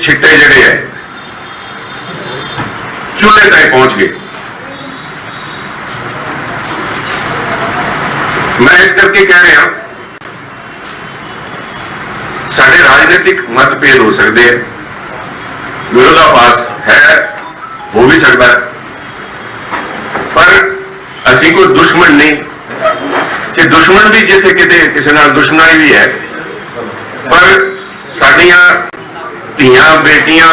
ਛਿੱਟੇ ਜਿਹੜੇ ਐ ਚੁੱਲ੍ਹੇ ਤੱਕ ਪਹੁੰਚ ਗਏ। ਮੈਂ ਇਸ ਕਰਕੇ ਕਹਿ ਰਿਹਾ, ਸਾਡੇ ਰਾਜਨੀਤਿਕ ਮਤਭੇਦ ਹੋ ਸਕਦੇ ਆ। ਵਿਰੋਧਾਭਾਸ ਹੈ, ਹੋ ਵੀ ਸਕਦਾ ਪਰ ਅਸੀਂ ਕੋਈ ਦੁਸ਼ਮਣ ਨਹੀਂ। ਕਿ ਦੁਸ਼ਮਣ ਵੀ ਜਿੱਥੇ ਕਿਤੇ, ਕਿਸੇ ਨਾਲ ਦੁਸ਼ਮਣੀ ਵੀ ਹੈ। ਪਰ ਸਾਡੀਆਂ ਧੀਆਂ, ਬੇਟੀਆਂ,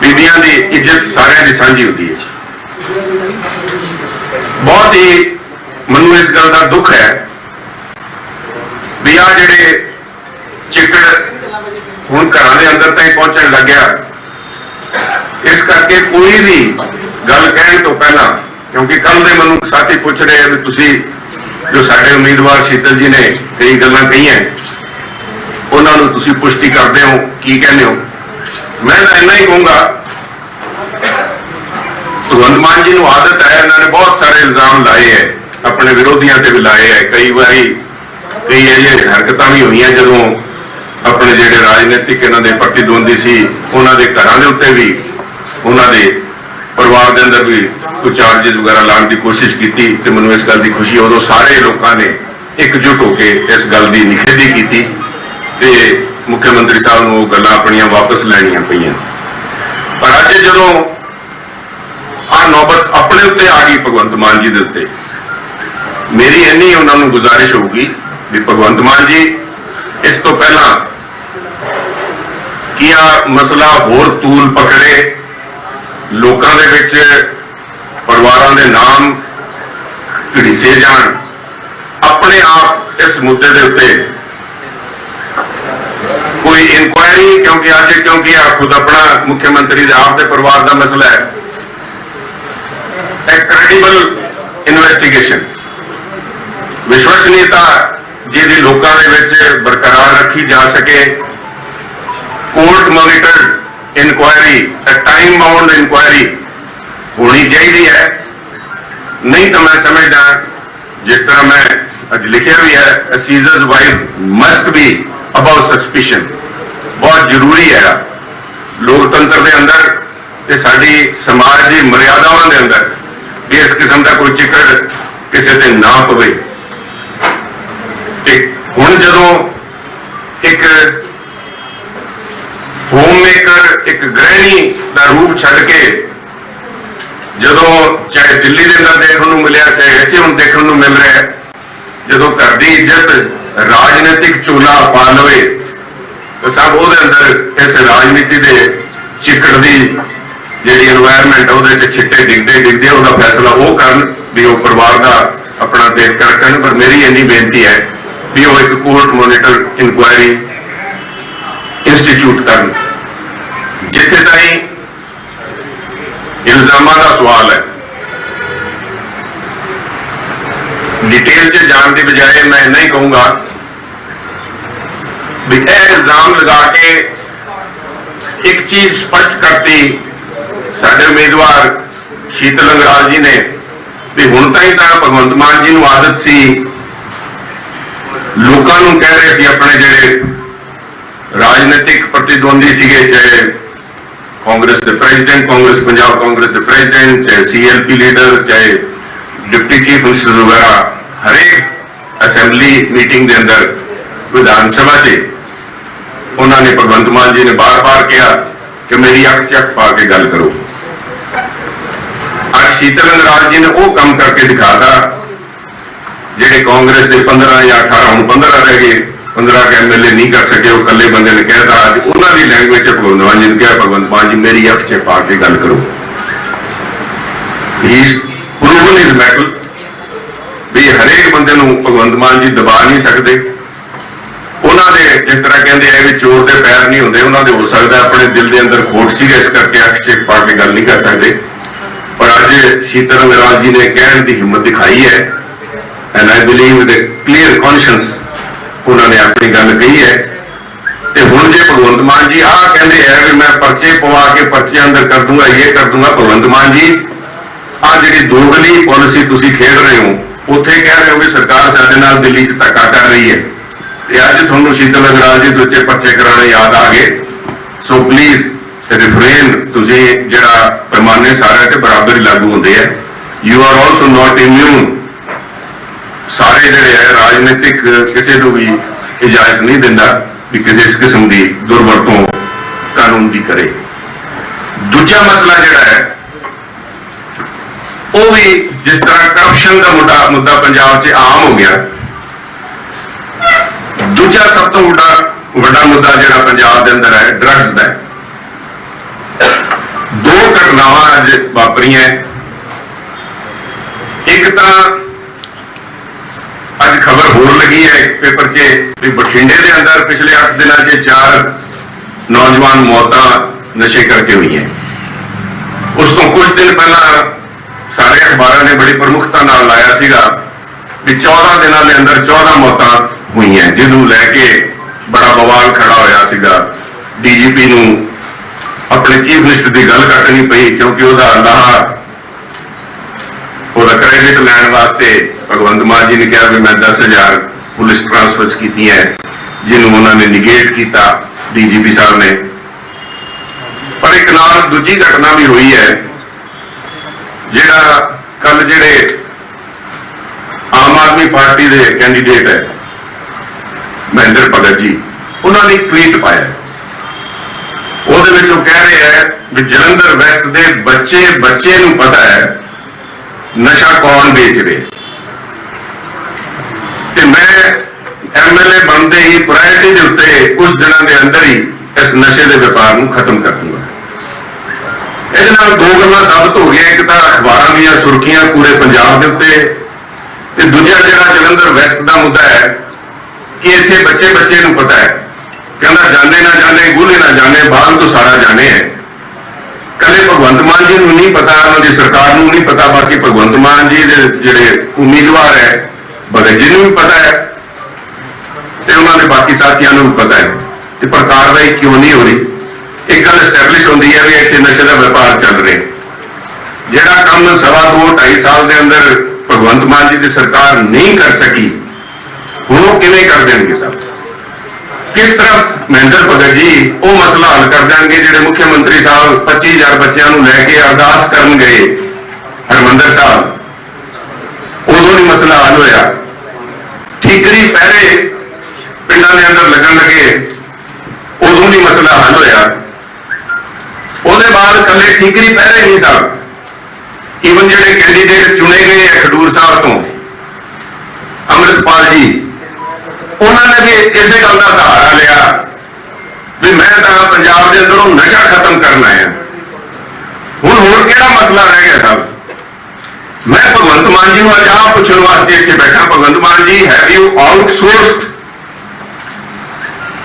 ਬੀਬੀਆਂ ਦੀ ਇੱਜ਼ਤ ਸਾਰਿਆਂ ਦੀ ਸਾਂਝੀ ਹੁੰਦੀ ਹੈ ਬਹੁਤ ਹੀ ਮੈਨੂੰ ਇਸ ਗੱਲ ਦਾ ਦੁੱਖ ਹੈ ਵੀ ਆ ਜਿਹੜੇ ਚਿੱਕੜ ਹੁਣ ਘਰਾਂ ਦੇ ਅੰਦਰ ਤਾਈਂ ਪਹੁੰਚਣ ਲੱਗਿਆ, ਇਸ ਕਰਕੇ ਕੋਈ ਵੀ ਗੱਲ ਕਹਿਣ ਤੋਂ ਪਹਿਲਾਂ, ਕਿਉਂਕਿ ਕੱਲ ਦੇ ਮੈਨੂੰ ਸਾਥੀ ਪੁੱਛ ਰਹੇ ਆ ਵੀ ਤੁਸੀਂ ਜੋ ਸਾਡੇ ਉਮੀਦਵਾਰ ਸ਼ੀਤਲ ਜੀ ਨੇ ਕਈ ਗੱਲਾਂ ਕਹੀਆਂ ਉਹਨਾਂ ਨੂੰ ਤੁਸੀਂ ਪੁਸ਼ਟੀ ਕਰਦੇ ਹੋ, ਕੀ ਕਹਿੰਦੇ ਹੋ? ਮੈਂ ਤਾਂ ਇੰਨਾ ਹੀ ਕਹੂੰਗਾ। ਭਗਵੰਤ ਮਾਨ ਜੀ ਨੂੰ ਆਦਤ ਹੈ, ਇਹਨਾਂ ਨੇ ਬਹੁਤ ਸਾਰੇ ਇਲਜ਼ਾਮ ਲਾਏ ਹੈ, ਆਪਣੇ ਵਿਰੋਧੀਆਂ ਤੇ ਵੀ ਲਾਏ ਹੈ। ਕਈ ਵਾਰੀ ਕਈ ਇਹ ਹਰਕਤਾਂ ਵੀ ਹੋਈਆਂ ਜਦੋਂ ਆਪਣੇ ਜਿਹੜੇ ਰਾਜਨੀਤਿਕ ਇਹਨਾਂ ਦੇ ਪ੍ਰਤੀਦਵੰਦੀ ਸੀ, ਉਹਨਾਂ ਦੇ ਘਰਾਂ ਦੇ ਉੱਤੇ ਵੀ, ਉਹਨਾਂ ਦੇ ਪਰਿਵਾਰ ਦੇ ਅੰਦਰ ਵੀ ਕੋਈ ਚਾਰजेस ਵਗੈਰਾ ਲਾਉਣ ਦੀ ਕੋਸ਼ਿਸ਼ ਕੀਤੀ ਤੇ ਮੈਨੂੰ ਇਸ ਗੱਲ ਦੀ ਖੁਸ਼ੀ ਉਦੋਂ ਸਾਰੇ ਲੋਕਾਂ ਨੇ ਇਕਜੁੱਟ ਹੋ ਕੇ ਇਸ ਗੱਲ ਦੀ ਨਿਖੇਧੀ ਕੀਤੀ। ਤੇ ਮੁੱਖ ਮੰਤਰੀ ਸਾਹਿਬ ਨੂੰ ਉਹ ਗੱਲਾਂ ਆਪਣੀਆਂ ਵਾਪਸ ਲੈਣੀਆਂ ਪਈਆਂ। ਪਰ ਅੱਜ ਜਦੋਂ ਆ ਨੌਬਤ ਆਪਣੇ ਉੱਤੇ ਆ ਗਈ ਭਗਵੰਤ ਮਾਨ ਜੀ ਦੇ ਉੱਤੇ, ਮੇਰੀ ਇੰਨੀ ਉਹਨਾਂ ਨੂੰ ਗੁਜ਼ਾਰਿਸ਼ ਹੋਊਗੀ ਵੀ ਭਗਵੰਤ ਮਾਨ ਜੀ, ਇਸ ਤੋਂ ਪਹਿਲਾਂ ਕੀ ਆ ਮਸਲਾ ਹੋਰ ਤੂਲ ਪਕੜੇ, ਲੋਕਾਂ ਦੇ ਵਿੱਚ ਪਰਿਵਾਰਾਂ ਦੇ ਨਾਮ ਘੜੀਸੇ ਜਾਣ, ਆਪਣੇ ਆਪ ਇਸ ਮੁੱਦੇ ਦੇ ਉੱਤੇ ਕੋਈ ਇਨਕੁਆਇਰੀ ਕਿਉਂਕਿ ਅੱਜ, ਕਿਉਂਕਿ ਆ ਖੁਦ ਆਪਣਾ ਮੁੱਖ ਮੰਤਰੀ ਦੇ ਆਪ ਦੇ ਪਰਿਵਾਰ ਦਾ ਮਸਲਾ ਹੈ। ਇੱਕ ਕ੍ਰੈਡੀਬਲ ਇਨਵੈਸਟੀਗੇਸ਼ਨ ਵਿਸ਼ਵਸਨੀयता ਜਿਹਦੀ ਲੋਕਾਂ ਦੇ ਵਿੱਚ ਬਰਕਰਾਰ ਰੱਖੀ ਜਾ ਸਕੇ। Court monitored inquiry time bound inquiry ਹੋਣੀ ਚਾਹੀਦੀ ਹੈ। ਨਹੀਂ ਤਾਂ ਮੈਂ ਸਮਝਦਾ, ਜਿਸ ਤਰ੍ਹਾਂ ਮੈਂ ਅੱਜ ਲਿਖਿਆ ਵੀ ਹੈ Caesar's wife must be about suspicion ਬਹੁਤ ਜ਼ਰੂਰੀ ਹੈ। ਲੋਕਤੰਤਰ ਦੇ ਅੰਦਰ ਤੇ ਸਾਡੀ ਸਮਾਜ ਦੀ ਮਰਿਆਦਾਵਾਂ ਦੇ ਅੰਦਰ ਇਸ ਕਿਸਮ ਦਾ ਕੋਈ ਜ਼ਿਕਰ ਕਿਸੇ ਤੇ ਨਾ ਪਵੇ। ਤੇ ਹੁਣ ਜਦੋਂ ਇੱਕ ਹੋਮ ਮੇਕਰ ਇੱਕ ਗ੍ਰਹਿਣੀ ਦਾ ਰੂਪ ਛੱਡ ਕੇ ਜਦੋਂ ਚਾਹੇ ਦਿੱਲੀ ਦੇ ਅੰਦਰ ਦੇਖਣ ਨੂੰ ਮਿਲਿਆ, ਚਾਹੇ ਇੱਥੇ ਹੁਣ ਦੇਖਣ ਨੂੰ ਮਿਲ ਰਿਹਾ ਜਦੋਂ ਘਰ ਦੀ ਇੱਜ਼ਤ ਰਾਜਨੀਤਿਕ ਚੋਲਾ ਪਾ ਲਵੇ ਸਭ ਉਹਦੇ ਅੰਦਰ ਇਸ ਰਾਜਨੀਤੀ ਦੇ ਚਿੱਕੜ ਦੀ ਜਿਹੜੀ এনवायरमेंट ਉਹਦੇ ਵਿੱਚ ਛਿੱਟੇ ਡਿੱਗਦੇ ਡਿੱਗਦੇ ਉਹਦਾ ਫੈਸਲਾ ਉਹ ਕਰਨ ਵੀ ਉਹ ਪਰਿਵਾਰ ਦਾ ਆਪਣਾ ਦੇਖ ਕਰ ਕਰਨ। ਪਰ ਮੇਰੀ ਇੰਨੀ ਬੇਨਤੀ ਹੈ ਵੀ ਉਹ ਇੱਕ ਕੋਰਟ ਮੋਨੀਟਰ ਇਨਕੁਆਇਰੀ ਇੰਸਟੀਚਿਊਟ ਕਰਨ। ਜਿੱਥੇ ਤਾਈ ਇਲਜ਼ਾਮਾਂ ਦਾ ਸਵਾਲ ਹੈ। ਡਿਟੇਲ 'ਚ ਜਾਣ ਦੀ ਬਜਾਏ ਮੈਂ ਇੰਨਾ ਹੀ ਕਹੂੰਗਾ ਵੀ ਇਹ ਇਲਜ਼ਾਮ ਲਗਾ ਕੇ ਇੱਕ ਚੀਜ਼ ਸਪਸ਼ਟ ਕਰਤੀ ਸਾਡੇ ਉਮੀਦਵਾਰ ਸ਼ੀਤਲ ਅੰਗਰਾਜ ਜੀ ਨੇ ਵੀ ਹੁਣ ਤਾਈਂ ਤਾਂ ਭਗਵੰਤ ਮਾਨ ਜੀ ਨੂੰ ਆਦਤ ਸੀ ਲੋਕਾਂ ਨੂੰ ਕਹਿ ਰਹੇ ਸੀ ਆਪਣੇ ਜਿਹੜੇ ਰਾਜਨੀਤਿਕ ਪ੍ਰਤੀਦਵੰਦੀ ਸੀਗੇ, ਚਾਹੇ ਕਾਂਗਰਸ ਦੇ ਪ੍ਰੈਜ਼ੀਡੈਂਟ, ਕਾਂਗਰਸ, ਪੰਜਾਬ ਕਾਂਗਰਸ ਦੇ ਪ੍ਰੈਜ਼ੀਡੈਂਟ, ਚਾਹੇ ਸੀਐਲਪੀ ਲੀਡਰ, ਚਾਹੇ ਡਿਪਟੀ ਚੀਫ ਮਿਨਿਸਟਰ ਵਗੈਰਾ, ਹਰੇਕ ਅਸੈਂਬਲੀ ਮੀਟਿੰਗ ਦੇ ਅੰਦਰ ਵਿਧਾਨ ਸਭਾ 'ਚ ਉਹਨਾਂ ਨੇ ਭਗਵੰਤ ਮਾਨ ਜੀ ਨੇ ਬਾਰ-ਬਾਰ ਕਿਹਾ ਕਿ ਮੇਰੀ ਅੱਖ ਚੱਕ ਪਾ ਕੇ ਗੱਲ ਕਰੋ। ਅੱਜ ਸ਼ੀਤਲ ਅੰਗਰਾਜ ਜੀ ਨੇ ਉਹ ਕੰਮ ਕਰਕੇ ਦਿਖਾਤਾ, ਜਿਹੜੇ ਕਾਂਗਰਸ ਦੇ 15 ਜਾਂ 18 ਹੁਣ 15 ਰਹਿ ਗਏ 15 ਕੇ ਐਮਐਲਏ ਨਹੀਂ ਕਰ ਸਕੇ, ਉਹ ਇਕੱਲੇ ਬੰਦੇ ਨੇ ਕਹਿਤਾ ਅੱਜ ਉਹਨਾਂ ਦੀ ਲੈਂਗੁਏਜ ਚ ਭਗਵੰਤ ਮਾਨ ਜੀ ਨੇ ਕਿਹਾ, ਭਗਵੰਤ ਮਾਨ ਜੀ, ਮੇਰੀ ਅੱਖ 'ਚ ਪਾ ਕੇ ਗੱਲ ਕਰੋ। ਹੀ ਪ੍ਰੂਵਨ ਇਜ਼ ਮੈਟਲ ਵੀ ਹਰੇਕ ਬੰਦੇ ਨੂੰ ਭਗਵੰਤ ਮਾਨ ਜੀ ਦਬਾ ਨਹੀਂ ਸਕਦੇ। ਉਹਨਾਂ ਦੇ ਜਿਸ ਤਰ੍ਹਾਂ ਕਹਿੰਦੇ ਆ ਵੀ ਚੋਰ ਦੇ ਪੈਰ ਨਹੀਂ ਹੁੰਦੇ, ਉਹਨਾਂ ਦੇ ਹੋ ਸਕਦਾ ਆਪਣੇ ਦਿਲ ਦੇ ਅੰਦਰ ਖੋਟ ਸੀ, ਇਸ ਕਰਕੇ ਅੱਖ 'ਚ ਪਾ ਕੇ ਗੱਲ ਨਹੀਂ ਕਰ ਸਕਦੇ। ਪਰ ਅੱਜ ਸ਼ੀਤਲ ਅੰਗਰਾਜ ਜੀ ਨੇ ਕਹਿਣ ਦੀ ਹਿੰਮਤ ਦਿਖਾਈ ਹੈ and I believe with clear conscience ਉਹਨਾਂ ਨੇ ਆਪਣੀ ਗੱਲ ਕਹੀ ਹੈ। ਤੇ ਹੁਣ ਜੇ ਭਗਵੰਤ ਮਾਨ ਜੀ ਆਹ ਕਹਿੰਦੇ ਆ ਵੀ ਮੈਂ ਪਰਚੇ ਪਵਾ ਕੇ ਪਰਚੇ ਅੰਦਰ ਕਰ ਦੂੰਗਾ, ਇਹ ਕਰ ਦੂੰਗਾ, ਭਗਵੰਤ ਮਾਨ ਜੀ, ਆਹ ਜਿਹੜੀ ਦੋਗਲੀ ਪਾਲਿਸੀ ਤੁਸੀਂ ਖੇਡ ਰਹੇ ਹੋ, ਉੱਥੇ ਕਹਿ ਰਹੇ ਹੋ ਵੀ ਸਰਕਾਰ ਸਾਡੇ ਨਾਲ ਦਿੱਲੀ 'ਚ ਧੱਕਾ ਕਰ ਰਹੀ ਹੈ। ਤੇ ਅੱਜ ਤੁਹਾਨੂੰ ਸ਼ੀਤਲ ਅਗਰਾਲ ਜੀ ਦੂਜੇ ਪਰਚੇ ਕਰਾਉਣੇ ਯਾਦ ਆ ਗਏ। ਸੋ ਪਲੀਜ਼ ਰਿਫਰੇਨ ਤੁਸੀਂ ਜਿਹੜਾ ਪੈਮਾਨੇ ਸਾਰਿਆਂ ਤੇ ਬਰਾਬਰ ਲਾਗੂ ਹੁੰਦੇ ਆ। You are also not immune ਸਾਰੇ ਜਿਹੜੇ ਹੈ ਰਾਜਨੀਤਿਕ ਕਿਸੇ ਨੂੰ ਵੀ ਇਜਾਜ਼ਤ ਨਹੀਂ ਦਿੰਦਾ ਵੀ ਕਿਸੇ ਇਸ ਕਿਸਮ ਦੀ ਦੁਰਵਰਤੋਂ ਕਾਨੂੰਨ ਦੀ ਕਰੇ। ਦੂਜਾ ਮਸਲਾ ਜਿਹੜਾ ਹੈ, ਉਹ ਵੀ ਜਿਸ ਤਰ੍ਹਾਂ ਕਰਪਸ਼ਨ ਦਾ ਮੁੱਦਾ ਮੁੱਦਾ ਪੰਜਾਬ 'ਚ ਆਮ ਹੋ ਗਿਆ। ਦੂਜਾ ਸਭ ਤੋਂ ਵੱਡਾ ਵੱਡਾ ਮੁੱਦਾ ਜਿਹੜਾ ਪੰਜਾਬ ਦੇ ਅੰਦਰ ਹੈ ਡਰੱਗਸ ਦਾ ਦੋ ਘਟਨਾਵਾਂ ਅੱਜ ਵਾਪਰੀਆਂ ਇੱਕ ਤਾਂ ਅੱਜ ਖਬਰ ਹੋਰ ਲੱਗੀ ਹੈ, ਇੱਕ ਪੇਪਰ 'ਚ ਵੀ ਬਠਿੰਡੇ ਦੇ ਅੰਦਰ ਪਿਛਲੇ 8 ਦਿਨਾਂ 'ਚ ਚਾਰ ਨੌਜਵਾਨ ਮੌਤਾਂ ਨਸ਼ੇ ਕਰਕੇ ਹੋਈਆਂ ਉਸ ਤੋਂ ਕੁਝ ਦਿਨ ਪਹਿਲਾਂ ਸਾਰੇ ਅਖਬਾਰਾਂ ਨੇ ਬੜੀ ਪ੍ਰਮੁਖਤਾ ਨਾਲ ਲਾਇਆ ਸੀਗਾ ਵੀ 14 ਦਿਨਾਂ ਦੇ ਅੰਦਰ 14 ਮੌਤਾਂ ਹੋਈਆਂ, ਜਿਹਨੂੰ ਲੈ ਕੇ ਬੜਾ ਬਵਾਲ ਖੜਾ ਹੋਇਆ ਸੀਗਾ। ਡੀਜੀਪੀ ਨੂੰ ਆਪਣੇ ਚੀਫ ਮਿਨਿਸਟਰ ਦੀ ਗੱਲ ਕੱਟਣੀ ਪਈ, ਕਿਉਂਕਿ ਉਹਦਾ ਲਾਹਾ ਉਹਦਾ ਕ੍ਰੈਡਿਟ ਲੈਣ ਵਾਸਤੇ ਭਗਵੰਤ ਮਾਨ ਜੀ ਨੇ ਕਿਹਾ ਵੀ ਮੈਂ 10000 ਪੁਲਿਸ ਟ੍ਰਾਂਸਫਰਸ ਕੀਤੀਆਂ ਜਿਹਨੂੰ ਉਹਨਾਂ ਨੇ ਨਿਗੇਟ ਕੀਤਾ ਡੀਜੀਪੀ ਸਾਹਿਬ ਨੇ। ਪਰ ਇੱਕ ਨਾਲ ਦੂਜੀ ਘਟਨਾ ਵੀ ਹੋਈ ਹੈ ਜਿਹੜਾ ਕੱਲ ਜਿਹੜੇ ਆਮ ਆਦਮੀ ਪਾਰਟੀ ਦੇ ਕੈਂਡੀਡੇਟ ਹੈ ਮਹਿੰਦਰ ਭਗਤ ਜੀ, ਉਹਨਾਂ ਨੇ ਟਵੀਟ ਪਾਇਆ। ਉਹਦੇ ਵਿੱਚ ਉਹ ਕਹਿ ਰਹੇ ਹੈ ਵੀ ਜਲੰਧਰ ਵੈਸਟ ਦੇ ਬੱਚੇ ਬੱਚੇ ਨੂੰ ਪਤਾ ਹੈ ਨਸ਼ਾ ਕੌਣ ਵੇਚ ਰਿਹਾ। ਤੇ ਮੈਂ ਐਮਐਲਏ ਬਣਦੇ ਹੀ ਪ੍ਰਾਇਰਟੀ ਦੇ ਉੱਤੇ ਕੁਝ ਦਿਨਾਂ ਦੇ ਅੰਦਰ ਹੀ ਇਸ ਨਸ਼ੇ ਦੇ ਵਪਾਰ ਨੂੰ ਖਤਮ ਕਰ ਦੂੰਗਾ। ਇਹਦੇ ਨਾਲ ਦੋ ਗੱਲਾਂ ਸਾਬਤ ਹੋ ਗਈਆਂ, ਇੱਕ ਤਾਂ ਅਖਬਾਰਾਂ ਦੀਆਂ ਸੁਰਖੀਆਂ ਪੂਰੇ ਪੰਜਾਬ ਦੇ ਉੱਤੇ, ਤੇ ਦੂਜਾ ਜਿਹੜਾ ਜਲੰਧਰ ਵੈਸਟ ਦਾ ਮੁੱਦਾ ਹੈ ਕਿ ਇੱਥੇ ਬੱਚੇ ਬੱਚੇ ਨੂੰ ਪਤਾ ਹੈ। ਕਹਿੰਦਾ, ਜਾਣੇ ਨਾ ਜਾਣੇ, ਗੁਲੇ ਨਾ ਜਾਣੇ, ਬਾਹਰ ਤੋਂ ਸਾਰਾ ਜਾਣੇ ਹੈ। ਕਦੇ ਭਗਵੰਤ ਮਾਨ ਜੀ ਨੂੰ ਨਹੀਂ ਪਤਾ, ਉਹਨਾਂ ਦੀ ਸਰਕਾਰ ਨੂੰ ਨਹੀਂ ਪਤਾ, ਬਾਕੀ ਭਗਵੰਤ ਮਾਨ ਜੀ ਦੇ ਜਿਹੜੇ ਉਮੀਦਵਾਰ ਹੈ, ਭਗਤ ਜੀ ਨੂੰ ਵੀ ਪਤਾ ਹੈ ਤੇ ਉਹਨਾਂ ਦੇ ਬਾਕੀ ਸਾਥੀਆਂ ਨੂੰ ਵੀ ਪਤਾ ਹੈ ਤੇ ਪਰ ਕਾਰਵਾਈ ਕਿਉਂ ਨਹੀਂ ਹੋ ਰਹੀ? ਇੱਕ ਗੱਲ ਐਸਟੈਬਲਿਸ਼ ਹੁੰਦੀ ਹੈ ਵੀ ਇੱਥੇ ਨਸ਼ੇ ਦਾ ਵਪਾਰ ਚੱਲ ਰਿਹਾ ਜਿਹੜਾ ਕੰਮ ਸਵਾ ਦੋ, ਢਾਈ ਸਾਲ ਦੇ ਅੰਦਰ ਭਗਵੰਤ ਮਾਨ ਜੀ ਦੀ ਸਰਕਾਰ ਨਹੀਂ ਕਰ ਸਕੀ ਉਹ ਕਿਵੇਂ ਕਰ ਦੇਣਗੇ ਸਭ ਕਿਸ ਤਰ੍ਹਾਂ ਮਹਿੰਦਰ ਭਗਤ ਜੀ, ਉਹ ਮਸਲਾ ਹੱਲ ਕਰ ਦੇਣਗੇ ਜਿਹੜੇ ਮੁੱਖ ਮੰਤਰੀ ਸਾਹਿਬ 25000 ਬੱਚਿਆਂ ਨੂੰ ਲੈ ਕੇ ਅਰਦਾਸ ਕਰਨ ਗਏ? ਹਰਮੰਦਰ ਸਾਹਿਬ, ਉਦੋਂ ਨਹੀਂ ਮਸਲਾ ਹੱਲ ਹੋਇਆ। ਠੀਕਰੀ ਪਹਿਰੇ ਪਿੰਡਾਂ ਦੇ ਅੰਦਰ ਲੱਗਣ ਲੱਗੇ, ਉਦੋਂ ਨਹੀਂ ਮਸਲਾ ਹੱਲ ਹੋਇਆ। ਉਹਦੇ ਬਾਅਦ ਕੱਲੇ ਠੀਕਰੀ ਪਹਿਰੇ ਨਹੀਂ ਸਾਹਿਬ ਈਵਨ ਜਿਹੜੇ ਕੈਂਡੀਡੇਟ ਚੁਣੇ ਗਏ ਆ ਖਡੂਰ ਸਾਹਿਬ ਤੋਂ, ਅੰਮ੍ਰਿਤਪਾਲ ਜੀ ਉਹਨਾਂ ਨੇ ਵੀ ਇਸੇ ਗੱਲ ਦਾ ਸਹਾਰਾ ਲਿਆ ਵੀ ਮੈਂ ਤਾਂ ਪੰਜਾਬ ਦੇ ਅੰਦਰੋਂ ਨਸ਼ਾ ਖਤਮ ਕਰਨ ਆਇਆ ਹੁਣ ਹੋਰ ਕਿਹੜਾ ਮਸਲਾ ਰਹਿ ਗਿਆ ਸਾਹਿਬ ਮੈਂ ਭਗਵੰਤ ਮਾਨ ਜੀ ਨੂੰ ਅੱਜ ਆਪ ਪੁੱਛਣ ਵਾਸਤੇ ਇੱਥੇ ਬੈਠਾ ਭਗਵੰਤ ਮਾਨ ਜੀ ਹੈਵ ਯੂ ਆਊਟਸੋਰਸਡ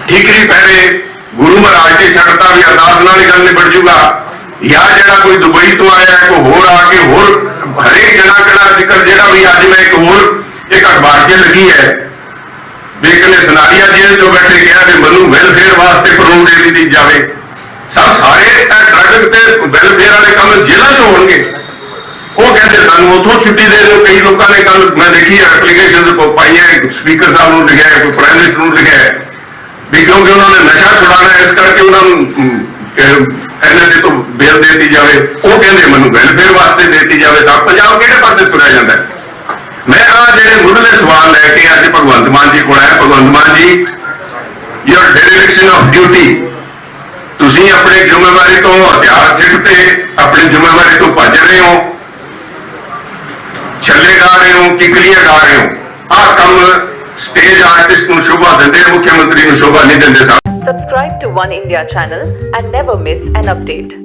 ਠੀਕਰੀ ਪਹਿਰੇ ਗੁਰੂ ਮਹਾਰਾਜ ਦੇ ਛੱਡਤਾ ਵੀ ਅਰਦਾਸ ਨਾਲ ਹੀ ਗੱਲ ਨਿਬੜ ਜੂਗਾ ਜਾਂ ਜਿਹੜਾ ਕੋਈ ਦੁਬਈ ਤੋਂ ਆਇਆ ਹੈ ਕੋਈ ਹੋਰ ਆ ਕੇ ਹੋਰ ਹਰੇਕ ਜਣਾ ਕਣਾ ਜ਼ਿਕਰ ਜਿਹੜਾ ਵੀ ਅੱਜ ਮੈਂ ਇੱਕ ਹੋਰ ਇੱਕ ਅਖਬਾਰ 'ਚ ਲੱਗੀ ਸਨਾਰੀਆ ਜੇਲ੍ਹ ਚੋਂ ਬੈਠੇ ਕਿਹਾ ਕਿ ਮੈਨੂੰ ਵੈਲਫੇਅਰ ਵਾਸਤੇ ਪਰੋਲ ਦੇ ਦਿੱਤੀ ਜਾਵੇ। ਸਭ ਸਾਰੇ ਇਹ ਡਰੱਗ ਤੇ ਵੈਲਫੇਅਰ ਵਾਲੇ ਕੰਮ ਜੇਲ੍ਹਾਂ 'ਚ ਹੋਣਗੇ। ਉਹ ਕਹਿੰਦੇ, ਸਾਨੂੰ ਉਥੋਂ ਛੁੱਟੀ ਦੇ ਦਿਓ। ਕਈ ਲੋਕਾਂ ਨੇ ਕੱਲ ਮੈਂ ਦੇਖੀ ਐਪਲੀਕੇਸ਼ਨਸ ਪਾਈਆਂ। ਸਪੀਕਰ ਸਾਹਿਬ ਨੂੰ ਲਿਖਿਆ ਕੋਈ ਪ੍ਰਾਈਮ ਮਿਨਿਸਟਰ ਨੂੰ ਲਿਖਿਆ। ਵੀ ਕਿਉਂਕਿ ਉਹਨਾਂ ਨੇ ਨਸ਼ਾ ਛੁਡਾਉਣਾ, ਇਸ ਕਰਕੇ ਉਹਨਾਂ ਨੂੰ ਐਨਐਸਏ ਤੋਂ ਬੇਲ ਦੇ ਦਿੱਤੀ ਜਾਵੇ। ਉਹ ਕਹਿੰਦੇ, ਮੈਨੂੰ ਵੈਲਫੇਅਰ ਵਾਸਤੇ ਦੇ ਦਿੱਤੀ ਜਾਵੇ। ਸਭ ਪੰਜਾਬ ਕਿਹੜੇ ਪਾਸੇ ਤੁਰਿਆ ਜਾਂਦਾ ਹੈ? ਮੈਂ ਆ ਜਿਹੜੇ ਮੁੱਢਲੇ ਸਵਾਲ ਲੈ ਕੇ ਅੱਜ ਭਗਵੰਤ ਮਾਨ ਜੀ ਕੋਲ ਆਇਆ ਭਗਵੰਤ ਮਾਨ ਜੀ ਯੂਰ ਡੈਲੀਗੇਸ਼ਨ ਆਫ ਡਿਊਟੀ ਤੁਸੀਂ ਆਪਣੀ ਜ਼ਿੰਮੇਵਾਰੀ ਤੋਂ ਹਥਿਆਰ ਸਿੱਟ ਤੇ ਆਪਣੀ ਜ਼ਿੰਮੇਵਾਰੀ ਤੋਂ ਭੱਜ ਰਹੇ ਹੋ ਛੱਲੇ ਗਾ ਰਹੇ ਹੋ ਕਿਕਲੀਆਂ ਗਾ ਰਹੇ ਹੋ ਆਹ ਕੰਮ ਸਟੇਜ ਆਰਟਿਸਟ ਨੂੰ ਸ਼ੋਭਾ ਦਿੰਦੇ ਆ, ਮੁੱਖ ਮੰਤਰੀ ਨੂੰ ਸ਼ੋਭਾ ਨਹੀਂ ਦਿੰਦੇ ਸਾਹਿਬ Subscribe to One India channel and never miss an update.